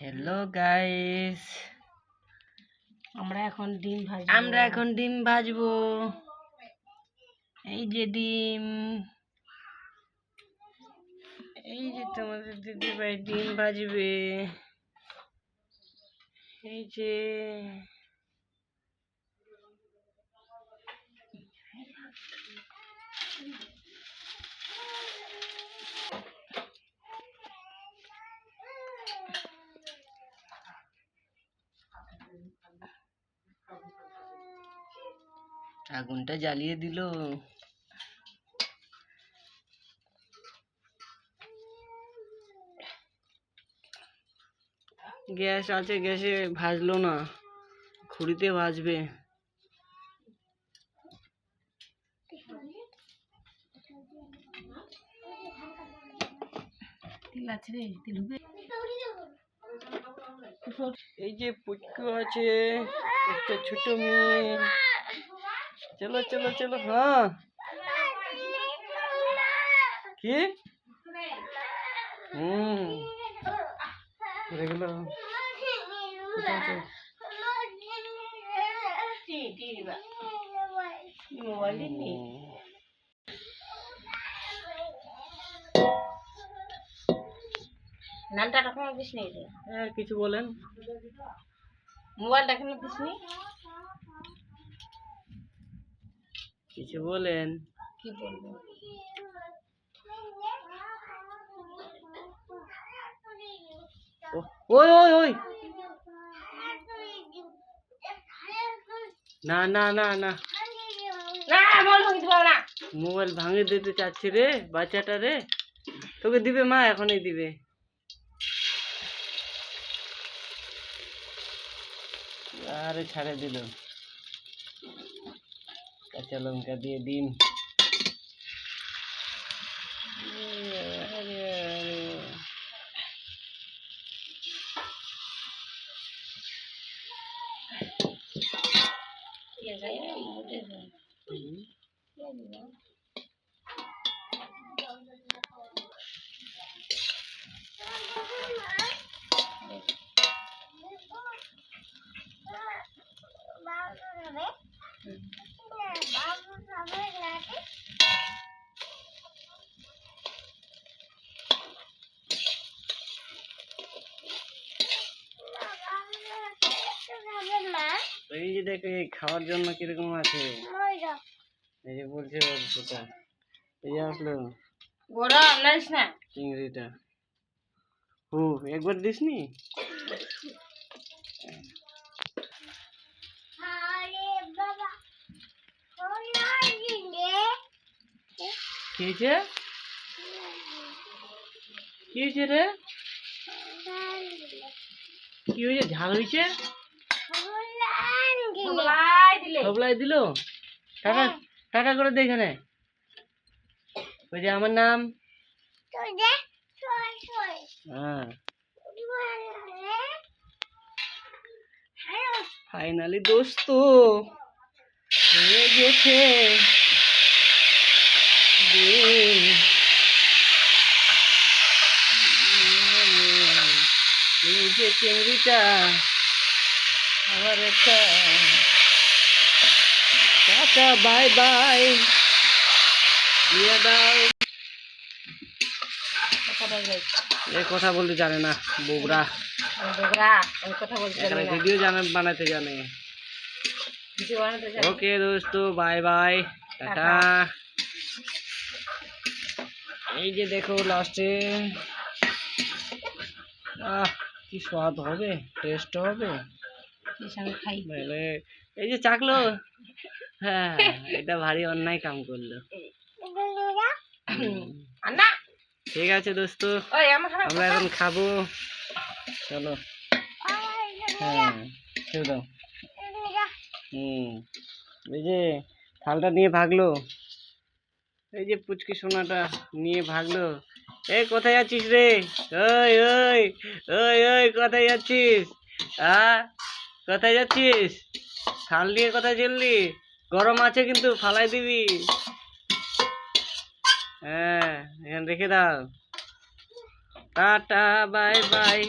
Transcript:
Hello guys আমরা এখন ডিম ভাজবো। আমরা এখন ডিম ভাজবো। এই যে ডিম। এই যে তোমাদের দিদি ভাই ডিম ভাজবে। এই যে। আগুনটা জ্বালিয়ে দিল। গ্যাস আছে গ্যাসে ভাজলো না। খুঁড়িতে ভাজবে। এই যে পুচকু আছে একটা ছোট মেয়ে। চলো চলো চলো হ্যাঁ। কি? হুম। নামটা দিস নি হ্যাঁ কিছু বলেন। মোবাইলটা এখনও দিস নি কিছু বলেন। কি বলব? ও- ওই ওই ওই। না না না না। মোবাইল ভাঙে দিতে চাচ্ছি রে বাচ্চাটা রে। তোকে দিবে মা এখনই দিবে। আরে ছাড়ে দিল। কাঁচা লঙ্কা দিয়ে ডিম আরে, আরে। হুম। এই যে দেখো এই খাওয়ার জন্য কীরকম আছে? এই যে বলছে সেটা এই যে আসলো। বড় নাইস না? চিংড়িটা। হু একবার দিসনি? কি হয়েছে? কি হয়েছে রে? কি হয়েছে? ঝাল হয়েছে? সবলাই দিল। টাকা টাকা করে দে এখানে। ওই যে আমার নাম। হ্যাঁ। ফাইনালি দোস্ত। হয়ে গেছে। এই যে চিংড়িটা। একটা টাটা বাই বাই। এ কথা বলতে জানে না না। ভিডিও জানে বানাতে জানে। ওকে দোস্ত বাই বাই টাটা। এই যে দেখো লাস্টে আহ কি স্বাদ হবে? টেস্ট হবে? খাই। তাহলে এই যে চাকলো হ্যাঁ এটা ভারী অন্যায় কাম করল। ঠিক আছে দোস্ত আমার এখন খাব। চলো। হ্যাঁ খেয়ে দাও। হুম এই যে থালটা নিয়ে ভাগলো এই যে পুচকি সোনাটা নিয়ে ভাগলো। এই কোথায় যাচ্ছিস রে? ওই ওই ওই ওই কোথায় যাচ্ছিস? আ? কোথায় যাচ্ছিস? থাল দিয়ে কোথায় চললি গরম আছে কিন্তু ফালাই দিবি। হ্যাঁ এখানে রেখে দাও। Tata, bye bye.